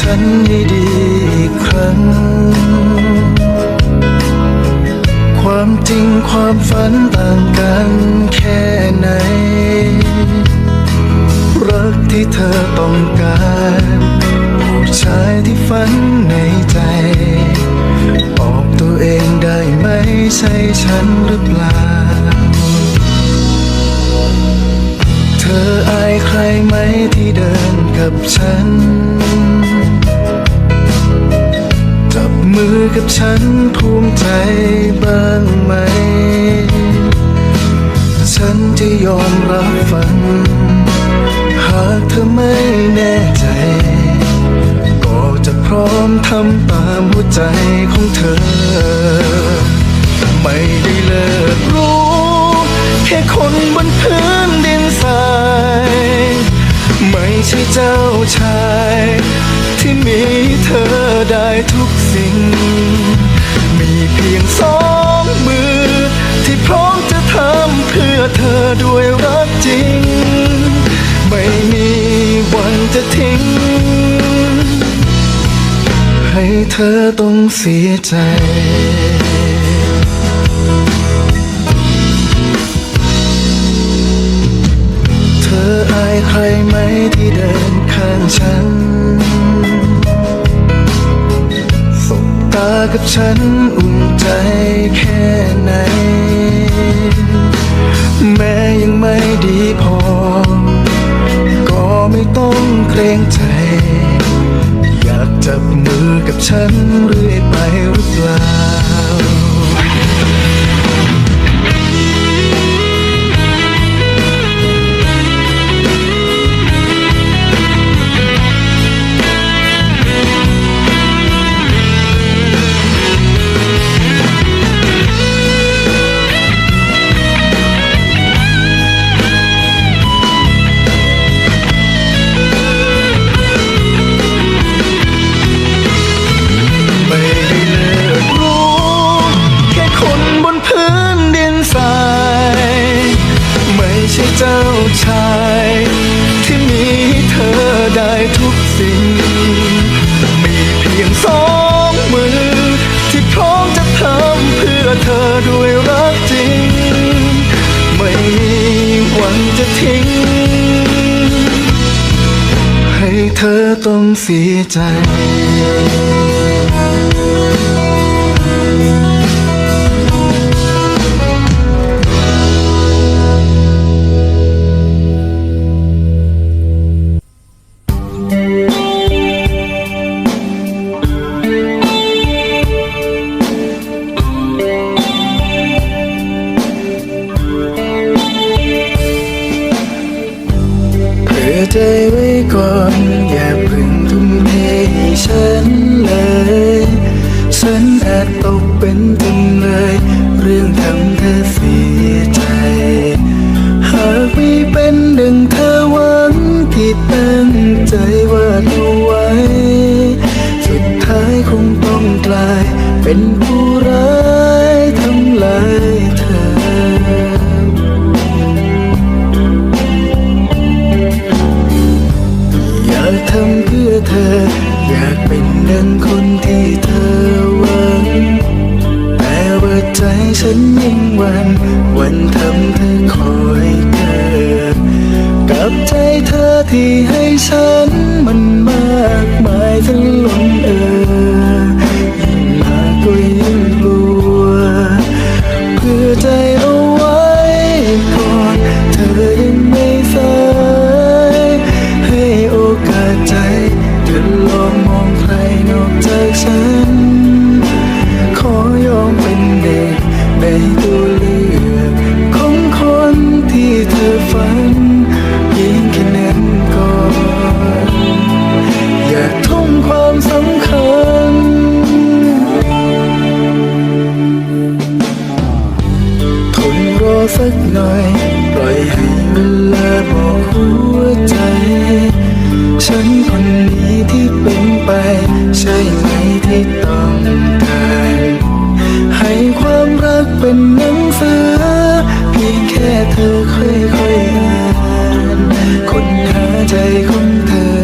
ฉันให้ดีอีกครั้ง ความจริงความฝันต่างกันแค่ไหน รักที่เธอต้องการผู้ชายที่ฝันในใจ บอกตัวเองได้ไหมใช่ฉันหรือเปล่า เธออายใครไหมที่เดินกับฉัน มือกับฉันภูมิใจบ้างไหม ฉันจะยอมรับฟัง หากเธอไม่แน่ใจ ก็จะพร้อมทำตามหัวใจของเธอ ไม่ได้เลิกรู้แค่คนบนพื้นดินทราย ไม่ใช่เจ้าชาย มีเธอได้ทุกสิ่ง มีเพียงสองมือ ที่พร้อมจะทำเพื่อเธอด้วยรักจริง ไม่มีวันจะทิ้ง ให้เธอต้องเสียใจเธออายใครไหมที่เดินข้างฉัน ตากับฉันอุ่นใจแค่ไหน แม้ยังไม่ดีพอ ก็ไม่ต้องเกรงใจ อยากจับมือกับฉันเรื่อยไปหรือเปล่า ต้องเสียใจำเพื่อเธอ อยากเป็นดังคนที่เธอหวัง แต่ว่าใจฉันยิ่งวัน วันทำเธอคอยเกิดกับใจเธอที่ให้ฉันมันมากมายทั้งล้น เป็นหนังสือเพียงแค่เธอค่อยๆอ่านค้นหาใจของเธอ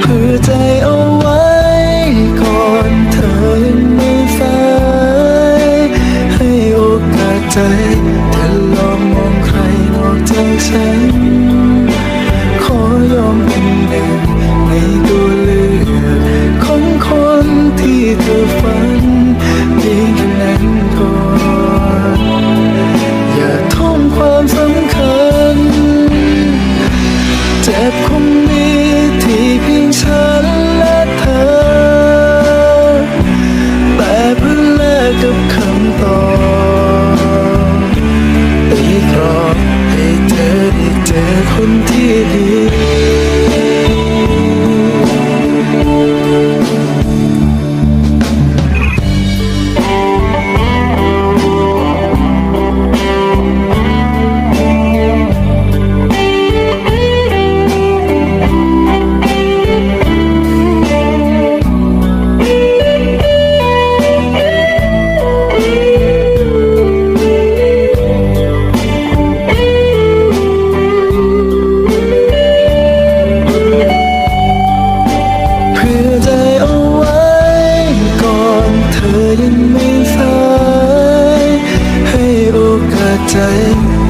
เพื่อใจเอาไว้ก่อนเธอยังไม่สายให้โอกาสใจเธอลองมองใครนอกจากฉัน ขอยอมเป็นหนึ่งในตัวเลือกของคนที่เธอ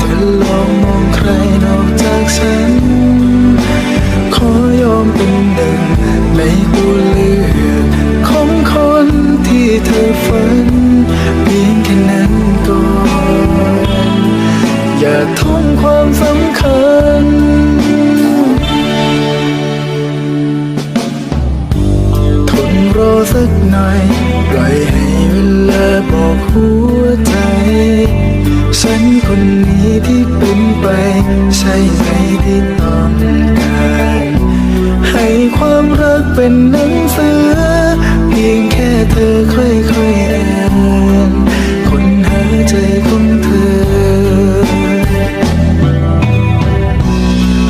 เธอลองมองใครนอกจากฉัน ขอยอมเป็นหนึ่งในหัวเลือดของคนที่เธอฝันเพียงแค่นั้นก่อนอย่าทุ่มความสำคัญทนรอสักหน่อยปล่อยให้เวลาบอกหัวใจ ฉันคนนี้ที่เป็นไปใช่ไหมที่ต้องการให้ความรักเป็นหนังสือ เพียงแค่เธอค่อยๆอ่านคนหาใจของเธอ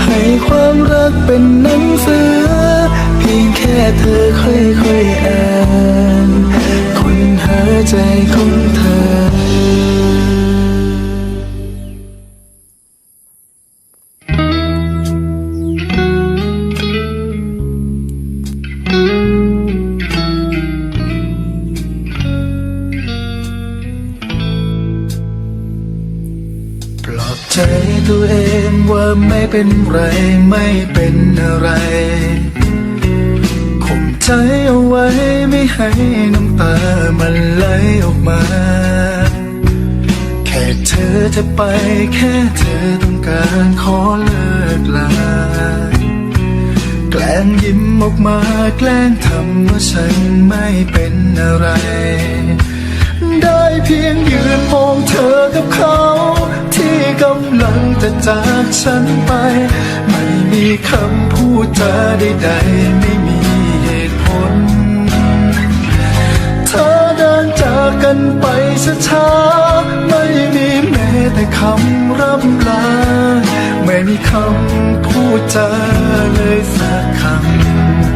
ให้ความรักเป็นหนังสือ เพียงแค่เธอค่อย เป็นไรไม่เป็นอะไรข่มใจเอาไว้ไม่ให้น้ำตามันไหลออกมา แค่เธอจะไปแค่เธอต้องการขอเลิกลา แกล้งยิ้มออกมาแกล้งทำว่าฉันไม่เป็นอะไร ได้เพียงยืนมองเธอกับเขา จะจากฉันไป ไม่มีคำพูดจาใดๆไม่มีเหตุผล เธอเดินจากกันไปช้าๆไม่มีแม้แต่คำร่ำลา ไม่มีคำพูดจาเลยสักค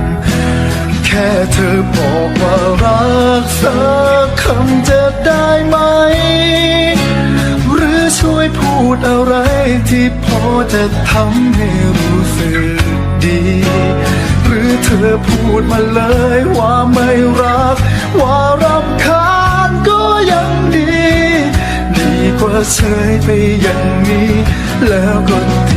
ำ แค่เธอบอกว่ารักสักคำจะได้ไหม อช่วยพูดอะไรที่พอจะทำให้รู้สึกดี หรือเธอพูดมาเลยว่าไม่รัก ว่ารำคาญก็ยังดี ดีกว่าเฉยไปอย่างนี้ แล้วก็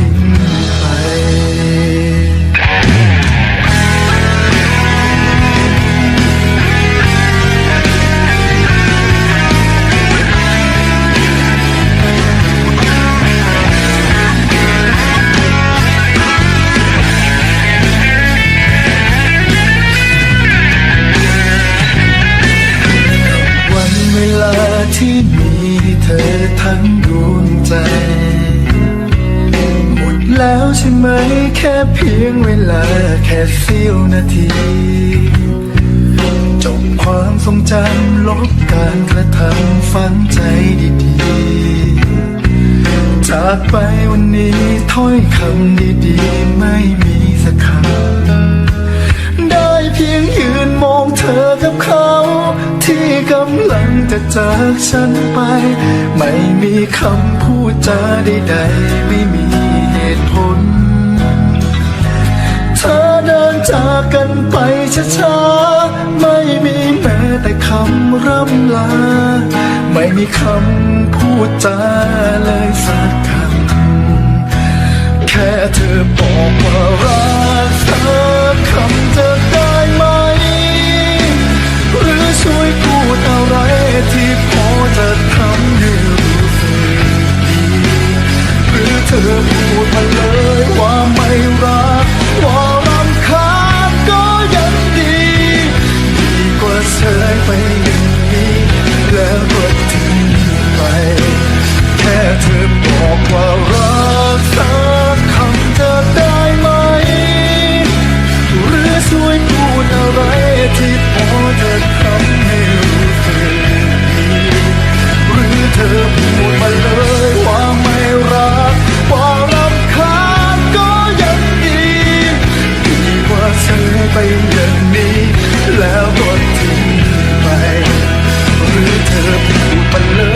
พียงเวลาแค่เสี้ยวนาที จบความทรงจำลบการกระทำฝังใจดีๆ จากไปวันนี้ถ้อยคำดีๆ ไม่มีสักคำ ได้เพียงยืนมองเธอกับเขา ที่กำลังจะจากฉันไป ไม่มีคำพูดจาใดๆไม่ จากกันไปช้าๆ ไม่มีแม้แต่คำร่ำลา ไม่มีคำพูดจาเลยสักคำ แค่เธอบอกว่ารัก แล้วก็ทิ้งไป หรือเธอพูดไปเล